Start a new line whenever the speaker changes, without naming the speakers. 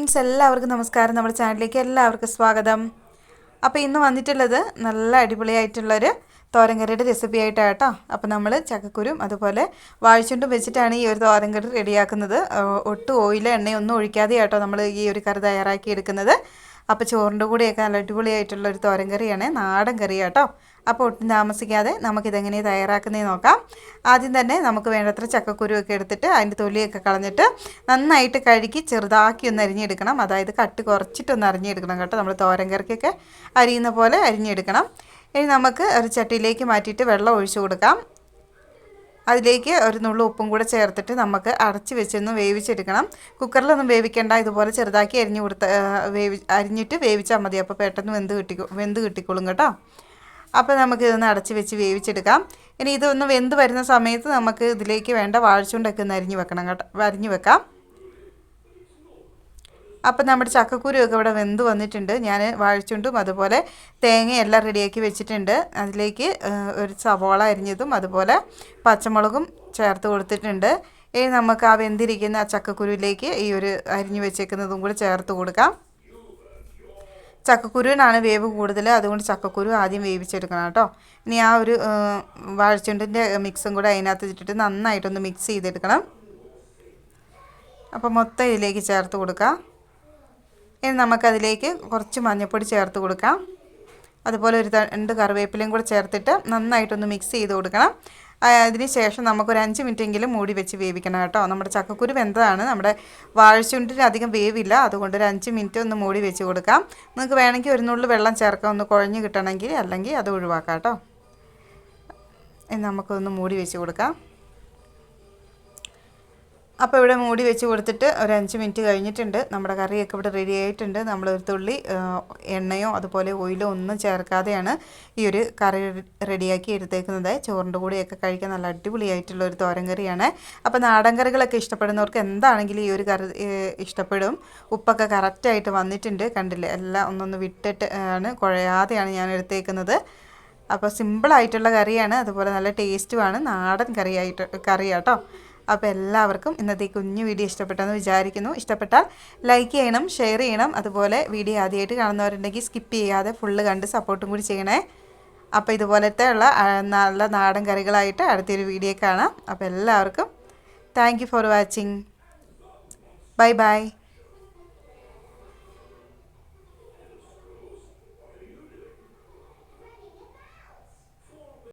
Friends എല്ലാവർക്കും നമസ്കാരം. നമ്മുടെ ചാനലിലേക്ക് എല്ലാവർക്കും സ്വാഗതം. അപ്പോൾ ഇന്ന് വന്നിട്ടുള്ളത് നല്ല അടിപൊളിയായിട്ടുള്ളൊരു തോരങ്കറിയുടെ റെസിപ്പി ആയിട്ടാണ് കേട്ടോ അപ്പോൾ നമ്മൾ ചക്കക്കുരും അതുപോലെ വാഴിച്ചുണ്ടും വെച്ചിട്ടാണ് ഈ ഒരു തോരങ്കറി റെഡിയാക്കുന്നത് ഒട്ടും ഓയിലോ എണ്ണയൊന്നും ഒഴിക്കാതെ കേട്ടോ നമ്മൾ ഈ ഒരു കറി തയ്യാറാക്കി എടുക്കുന്നത്. അപ്പോൾ ചോറിന്റെ കൂടെയൊക്കെ നല്ല അടിപൊളിയായിട്ടുള്ള ഒരു തോരൻ കറിയാണ് നാടൻ കറി കേട്ടോ അപ്പോൾ ഒട്ടും താമസിക്കാതെ നമുക്കിതെങ്ങനെ തയ്യാറാക്കുന്നതെന്ന് നോക്കാം. ആദ്യം തന്നെ നമുക്ക് വേണ്ടത്ര ചക്കക്കുരുവൊക്കെ എടുത്തിട്ട് അതിന്റെ തൊലിയൊക്കെ കളഞ്ഞിട്ട് നന്നായിട്ട് കഴുകി ചെറുതാക്കി ഒന്ന് അരിഞ്ഞെടുക്കണം. അതായത് കട്ട് കുറച്ചിട്ടൊന്ന് അരിഞ്ഞെടുക്കണം കേട്ടോ. നമ്മൾ തോരൻ കറിക്കൊക്കെ അരിയുന്ന പോലെ അരിഞ്ഞെടുക്കണം. ഇനി നമുക്ക് ഒരു ചട്ടിയിലേക്ക് മാറ്റിയിട്ട് വെള്ളം ഒഴിച്ചു കൊടുക്കാം. അതിലേക്ക് ഒരു നുള്ളു ഉപ്പും കൂടെ ചേർത്തിട്ട് നമുക്ക് അടച്ച് വെച്ചൊന്ന് വേവിച്ചെടുക്കണം. കുക്കറിലൊന്നും വേവിക്കേണ്ട ഇതുപോലെ ചെറുതാക്കി അരിഞ്ഞു കൊടുത്ത് വേവി അരിഞ്ഞിട്ട് വേവിച്ചാൽ മതി. അപ്പോൾ പെട്ടെന്ന് വെന്ത് കിട്ടി വെന്ത് കിട്ടിക്കോളും കേട്ടോ. അപ്പോൾ നമുക്ക് ഇതൊന്ന് അടച്ച് വെച്ച് വേവിച്ചെടുക്കാം. ഇനി ഇതൊന്ന് വെന്ത് വരുന്ന സമയത്ത് നമുക്ക് ഇതിലേക്ക് വേണ്ട വാഴച്ചുണ്ടൊക്കെ ഒന്ന് അരിഞ്ഞ് വെക്കണം കേട്ടോ അരിഞ്ഞ് വെക്കാം. അപ്പം നമ്മുടെ ചക്കക്കുരുവൊക്കെ ഇവിടെ വെന്ത് വന്നിട്ടുണ്ട്. ഞാൻ വാഴിച്ചുണ്ടും അതുപോലെ തേങ്ങയെല്ലാം റെഡിയാക്കി വെച്ചിട്ടുണ്ട്. അതിലേക്ക് ഒരു സവോള അരിഞ്ഞതും അതുപോലെ പച്ചമുളകും ചേർത്ത് കൊടുത്തിട്ടുണ്ട്. ഇനി നമുക്ക് ആ വെന്തിരിക്കുന്ന ആ ചക്കക്കുരുവിലേക്ക് ഈ ഒരു അരിഞ്ഞു വെച്ചേക്കുന്നതും കൂടി ചേർത്ത് കൊടുക്കാം. ചക്കക്കുരുവിനാണ് വേവ് കൂടുതൽ അതുകൊണ്ട് ചക്കക്കുരു ആദ്യം വേവിച്ചെടുക്കണം കേട്ടോ. ഇനി ആ ഒരു വാഴച്ചുണ്ടിന്റെ മിക്സും കൂടെ അതിനകത്ത് ഇട്ടിട്ട് നന്നായിട്ടൊന്ന് മിക്സ് ചെയ്തെടുക്കണം. അപ്പോൾ മൊത്തം ഇതിലേക്ക് ചേർത്ത് കൊടുക്കാം. ഇനി നമുക്കതിലേക്ക് കുറച്ച് മഞ്ഞൾപ്പൊടി ചേർത്ത് കൊടുക്കാം. അതുപോലെ ഒരു രണ്ട് കറിവേപ്പിലയും കൂടെ ചേർത്തിട്ട് നന്നായിട്ടൊന്ന് മിക്സ് ചെയ്ത് കൊടുക്കണം. അതിന് ശേഷം നമുക്കൊരു അഞ്ച് മിനിറ്റെങ്കിലും മൂടി വെച്ച് വേവിക്കണം കേട്ടോ. നമ്മുടെ ചക്കക്കുരു വെന്തതാണ്. നമ്മുടെ വാഴച്ചുണ്ടിന് അധികം വേവില്ല. അതുകൊണ്ട് ഒരു അഞ്ച് മിനിറ്റ് ഒന്ന് മൂടി വെച്ച് കൊടുക്കാം. നിങ്ങൾക്ക് വേണമെങ്കിൽ ഒരു നുള്ളു വെള്ളം ചേർക്കാം ഒന്ന് കുഴഞ്ഞ് കിട്ടണമെങ്കിൽ അല്ലെങ്കിൽ അത് ഒഴിവാക്കാം കേട്ടോ. നമുക്കൊന്ന് മൂടി വെച്ച് കൊടുക്കാം. അപ്പോൾ ഇവിടെ മൂടി വെച്ച് കൊടുത്തിട്ട് ഒരു അഞ്ച് മിനിറ്റ് കഴിഞ്ഞിട്ടുണ്ട്. നമ്മുടെ കറിയൊക്കെ ഇവിടെ റെഡി ആയിട്ടുണ്ട്. നമ്മൾ ഒരു തുള്ളി എണ്ണയോ അതുപോലെ ഓയിലോ ഒന്നും ചേർക്കാതെയാണ് ഈ ഒരു കറി റെഡിയാക്കി എടുത്തേക്കുന്നത്. ചോറിന്റെ കൂടെയൊക്കെ കഴിക്കാൻ നല്ല അടിപൊളിയായിട്ടുള്ള ഒരു തോരൻ കറിയാണ്. അപ്പോൾ നാടൻ കറികളൊക്കെ ഇഷ്ടപ്പെടുന്നവർക്ക് എന്താണെങ്കിലും ഈ ഒരു കറി ഇഷ്ടപ്പെടും. ഉപ്പൊക്കെ കറക്റ്റായിട്ട് വന്നിട്ടുണ്ട്. കണ്ടില്ലേ? എല്ലാം ഒന്നൊന്ന് വിട്ടിട്ട് ആണ് കുഴയാതെയാണ് ഞാൻ എടുത്തേക്കുന്നത്. അപ്പോൾ സിമ്പിളായിട്ടുള്ള കറിയാണ്. അതുപോലെ നല്ല ടേസ്റ്റുമാണ് നാടൻ കറിയായിട്ട് കറിയാട്ടോ. അപ്പോൾ എല്ലാവർക്കും ഇന്നത്തെ കുഞ്ഞു വീഡിയോ ഇഷ്ടപ്പെട്ടെന്ന് വിചാരിക്കുന്നു. ഇഷ്ടപ്പെട്ടാൽ ലൈക്ക് ചെയ്യണം ഷെയർ ചെയ്യണം. അതുപോലെ വീഡിയോ ആദ്യമായിട്ട് കാണുന്നവരുണ്ടെങ്കിൽ സ്കിപ്പ് ചെയ്യാതെ ഫുള്ള് കണ്ട് സപ്പോർട്ടും കൂടി ചെയ്യണേ. അപ്പോൾ ഇതുപോലത്തെ ഉള്ള നല്ല നാടൻ കറികളായിട്ട് അടുത്തൊരു വീഡിയോ കാണാം. അപ്പോൾ എല്ലാവർക്കും thank for watching bye bye